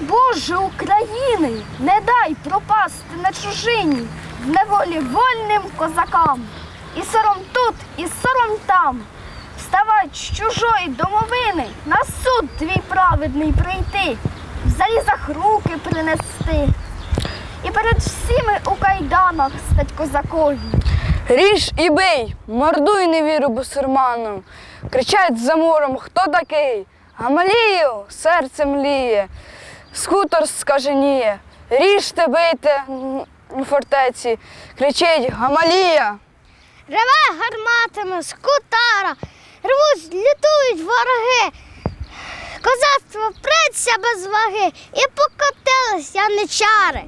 Боже України, не дай пропасти на чужині в неволі вольним козакам. І сором тут, і сором там. Вставай з чужої домовини, на суд твій праведний прийти, в залізах руки принести. І перед всіми у кайданах стать козакові. Ріж і бий, мордуй невіру бусурману. Кричать за муром, хто такий? Гамалію серце мліє скутор скаженіє. Ріжте, бийте у фортеці, кричить Гамалія. Реве гарматами з кутара, рвуть, лютують вороги. Козацтво преться без ваги і покотились яничари.